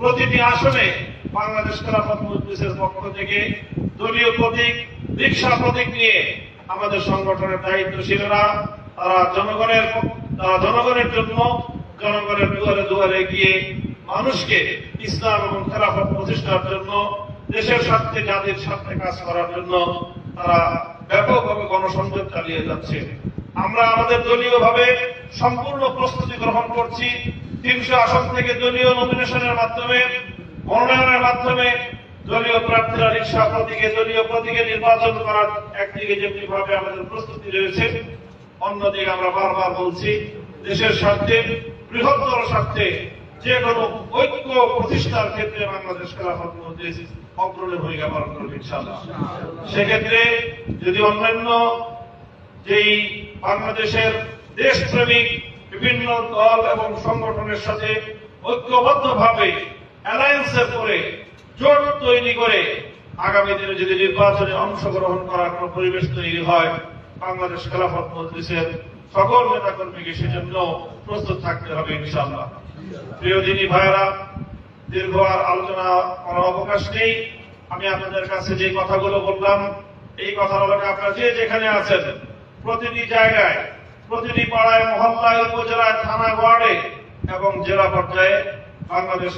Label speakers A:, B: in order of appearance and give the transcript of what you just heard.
A: প্রতিটি আসনে বাংলাদেশ খেলাফত মজলিসের পক্ষ থেকে দলীয় প্রতীক রিক্সা প্রতীক নিয়ে আমাদের সংগঠনের দায়িত্বশীলরা, তারা জনগণের জনগণের জন্য জনগণের দুয়ারে দুয়ারে গিয়ে মানুষকে ইসলাম এবং খেলাফত প্রতিষ্ঠার জন্য, দেশের স্বার্থে, জাতির স্বার্থে কাজ করার জন্য তারা ব্যাপকভাবে গণসংযোগ চালিয়ে যাচ্ছে। আমরা আমাদের দলীয় ভাবে সম্পূর্ণ প্রস্তুতি গ্রহণ করছি। তিনশো আসন থেকে দলীয় নমিনেশনের মাধ্যমে, মনোনয়নের মাধ্যমে দলীয় প্রার্থীরা রিক্সা প্রতীকে, দলীয় প্রতীকে নির্বাচন করার একদিকে যেমনি ভাবে আমাদের প্রস্তুতি রয়েছে, অন্যদিকে আমরা বারবার বলছি, দেশের স্বার্থে, বৃহত্তর স্বার্থে যে কোনো ঐক্য প্রতিষ্ঠার ক্ষেত্রে বাংলাদেশ খেলাফত মজলিস অগ্রণী ভূমিকা পালন করবে, ইনশাআল্লাহ। সেক্ষেত্রে যদি অন্যান্য যেই বাংলাদেশের দেশপ্রেমিক বিভিন্ন দল এবং সংগঠনের সাথে ঐক্যবদ্ধভাবে অ্যালায়েন্সের করে জোট তৈরি করে আগামী দিনে যদি নির্বাচনে অংশগ্রহণ করার কোন পরিবেশ তৈরি হয়, বাংলাদেশ খেলাফত মজলিসের সকল নেতাকর্মীকে সেজন্য প্রস্তুত থাকতে হবে ইনশাআল্লাহ। প্রিয় দিনী ভাইয়েরা, দীর্ঘ আর আলোচনা করার অবকাশ নেই। আমি আপনাদের কাছে যে কথাগুলো বললাম, এই কথাগুলোকে আপনারা যে যেখানে আছেন, প্রতিটি জায়গায় প্রতিটি পাড়ায় মহল্লায় উপজেলায় থানা ওয়ার্ডে এবং জেলা পর্যায়ে বাংলাদেশ